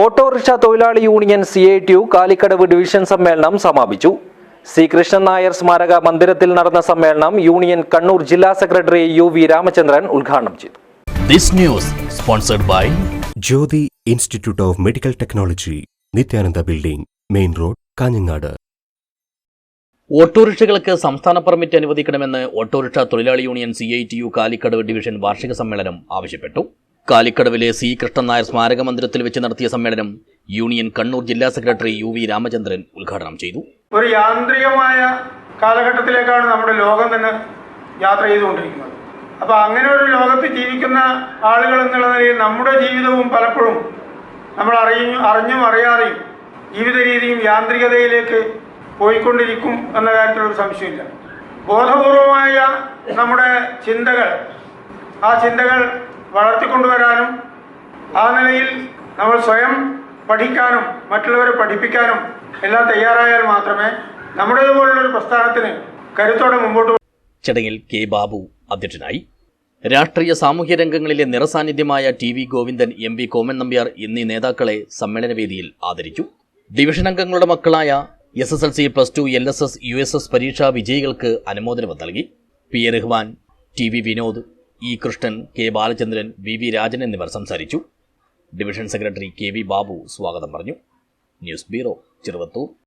Autorickshaw തൊഴിലാളി union C I T U Kalikkadavu division സമ്മേളനം സമാപിച്ചു. സി കൃഷ്ണൻ നായർ സ്മാരക മന്ദിരത്തിൽ നടന്ന സമ്മേളനം യൂണിയൻ കണ്ണൂർ ജില്ലാ സെക്രട്ടറി യു വി രാമചന്ദ്രൻ ഉദ്ഘാടനം ചെയ്തു. This news sponsored by Jyothi institute of medical technology Nithyananda building main road Kanhangad. ഓട്ടോറിക്ഷകൾക്ക് സംസ്ഥാന പെർമിറ്റ് അനുവദിക്കണമെന്ന് ഓട്ടോറിക്ഷ തൊഴിലാളി union C I T U Kalikkadavu division വാർഷിക സമ്മേളനം ആവശ്യപ്പെട്ടു. കാലിക്കടവിലെ സി. കൃഷ്ണൻ നായർ സ്മാരക മന്ദിരത്തിൽ വെച്ച് നടത്തിയ സമ്മേളനം യൂണിയൻ കണ്ണൂർ ജില്ലാ സെക്രട്ടറി യു വി രാമചന്ദ്രൻ ഉദ്ഘാടനം ചെയ്തു. ഒരു യാന്ത്രികമായ കാലഘട്ടത്തിലേക്കാണ് നമ്മുടെ ലോകം തന്നെ യാത്ര ചെയ്തുകൊണ്ടിരിക്കുന്നത്. അപ്പോൾ അങ്ങനെ ഒരു ലോകത്ത് ജീവിക്കുന്ന ആളുകൾ എന്നുള്ള നിലയിൽ നമ്മുടെ ജീവിതവും പലപ്പോഴും നമ്മൾ അറിയും അറിഞ്ഞും അറിയാതെയും ജീവിത രീതിയും യാന്ത്രികതയിലേക്ക് പോയിക്കൊണ്ടിരിക്കും എന്ന കാര്യത്തിലൊരു സംശയമില്ല. ബോധപൂർവമായ നമ്മുടെ ചിന്തകൾ ആ ചിന്തകൾ വളർത്തിക്കൊണ്ടുവരാനും ആ നിലയിൽ നമ്മൾ സ്വയം പഠിക്കാനും മറ്റുള്ളവരെ പഠിപ്പിക്കാനും എല്ലാം തയ്യാറായാൽ മാത്രമേ നമ്മുടേതുപോലുള്ളൊരു പ്രസ്ഥാനത്തിന് കരുത്തോടെ മുമ്പോട്ട് ചടങ്ങിൽ കെ ബാബു അധ്യക്ഷനായി. രാഷ്ട്രീയ സാമൂഹ്യ രംഗങ്ങളിലെ നിറസാന്നിധ്യമായ T V Govindan M V Koman Nambiar എന്നീ നേതാക്കളെ സമ്മേളനവേദിയിൽ ആദരിച്ചു. ഡിവിഷൻ അംഗങ്ങളുടെ മക്കളായ S S L C plus two L S S U S S പരീക്ഷാ വിജയികൾക്ക് അനുമോദനം നൽകി. P A Rahman T V Vinod E Krishnan K Balachandran V V Rajan എന്നിവർ സംസാരിച്ചു. Division secretary K V Babu സ്വാഗതം പറഞ്ഞു. News bureau Cheruvathur.